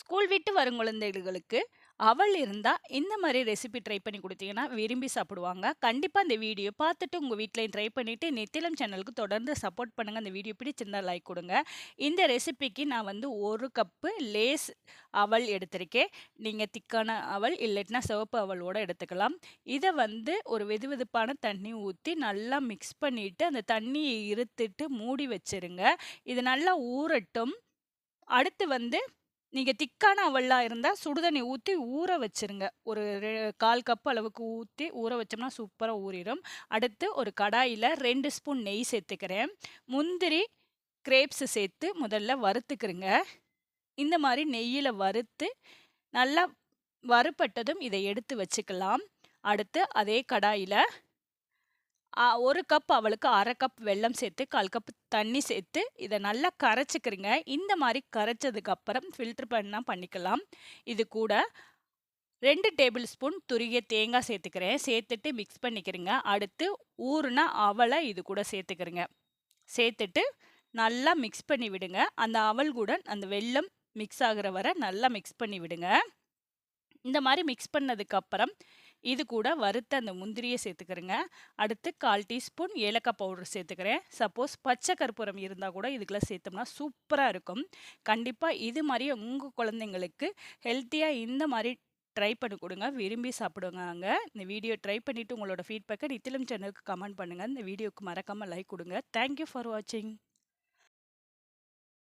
School விட்டு வரும் குழந்தைகளுக்கு அவல் இருந்தால் இந்த மாதிரி ரெசிபி ட்ரை பண்ணி கொடுத்தீங்கன்னா விரும்பி சாப்பிடுவாங்க. கண்டிப்பாக இந்த வீடியோ பார்த்துட்டு உங்கள் வீட்லயும் ட்ரை பண்ணிவிட்டு நித்திலம் சேனலுக்கு தொடர்ந்து சப்போர்ட் பண்ணுங்கள் அந்த வீடியோ பிடிச்சிருந்தால் லைக் கொடுங்க இந்த ரெசிபிக்கு நான் வந்து ஒரு கப்பு லேஸ் அவல் எடுத்திருக்கேன். நீங்கள் திக்கான அவல் இல்லாட்டினா சிவப்பு அவலோட எடுத்துக்கலாம். இதை வந்து ஒரு வெதுவெதுப்பான தண்ணி ஊற்றி நல்லா மிக்ஸ் பண்ணிவிட்டு அந்த தண்ணியை இருத்துட்டு மூடி வச்சுருங்க. இது நல்லா ஊறட்டும். அடுத்து வந்து நீங்கள் திக்கான அவலா இருந்தால் சுடுதண்ணி ஊற்றி ஊற வச்சுருங்க. ஒரு ரெ 1/4 கப் அளவுக்கு ஊற்றி ஊற வச்சோம்னா சூப்பராக ஊறிடும் அடுத்து ஒரு கடாயில் ரெண்டு ஸ்பூன் நெய் சேர்த்துக்கிறேன். முந்திரி, கிரேப்ஸ் சேர்த்து முதல்ல வறுத்துக்கிறேங்க இந்த மாதிரி நெய்யில் வறுத்து, நல்லா வறுபட்டதும் இதை எடுத்து வச்சுக்கலாம். அடுத்து அதே கடாயில் ஒரு கப் அவளுக்கு அரை கப் வெல்லம் சேர்த்து, 1/4 கப் தண்ணி சேர்த்து, இதை நல்லா கரைச்சிக்கிறீங்க இந்த மாதிரி கரைச்சதுக்கு அப்புறம் ஃபில்டர் பண்ணிக்கலாம். இது கூட ரெண்டு டேபிள் ஸ்பூன் துருகிய தேங்காய் சேர்த்துக்கிறேன். சேர்த்துட்டு மிக்ஸ் பண்ணிக்கிறேங்க அடுத்து ஊறுனா அவளை இது கூட சேர்த்துக்கிறேங்க சேர்த்துட்டு நல்லா மிக்ஸ் பண்ணி விடுங்க. அந்த அவல் கூட அந்த வெல்லம் மிக்ஸ் ஆகிற வரை நல்லா மிக்ஸ் பண்ணி விடுங்க. இந்த மாதிரி மிக்ஸ் பண்ணதுக்கப்புறம் இது கூட வறுத்த அந்த முந்திரியை சேர்த்துக்கிறேங்க அடுத்து 1/4 டீஸ்பூன் ஏலக்காய் பவுடர் சேர்த்துக்கிறேன். சப்போஸ் பச்சை கற்பூரம் இருந்தால் கூட இதுக்குள்ள சேர்த்தோம்னா சூப்பராக இருக்கும். கண்டிப்பாக இது மாதிரி உங்கள் குழந்தைங்களுக்கு ஹெல்த்தியாக இந்த மாதிரி ட்ரை பண்ணி கொடுங்க விரும்பி சாப்பிடுவாங்க. இந்த வீடியோ ட்ரை பண்ணிவிட்டு உங்களோட ஃபீட்பேக்கை நித்திலம் சேனலுக்கு கமெண்ட் பண்ணுங்கள் இந்த வீடியோக்கு மறக்காமல் லைக் கொடுங்க தேங்க் யூ ஃபார் வாட்சிங்.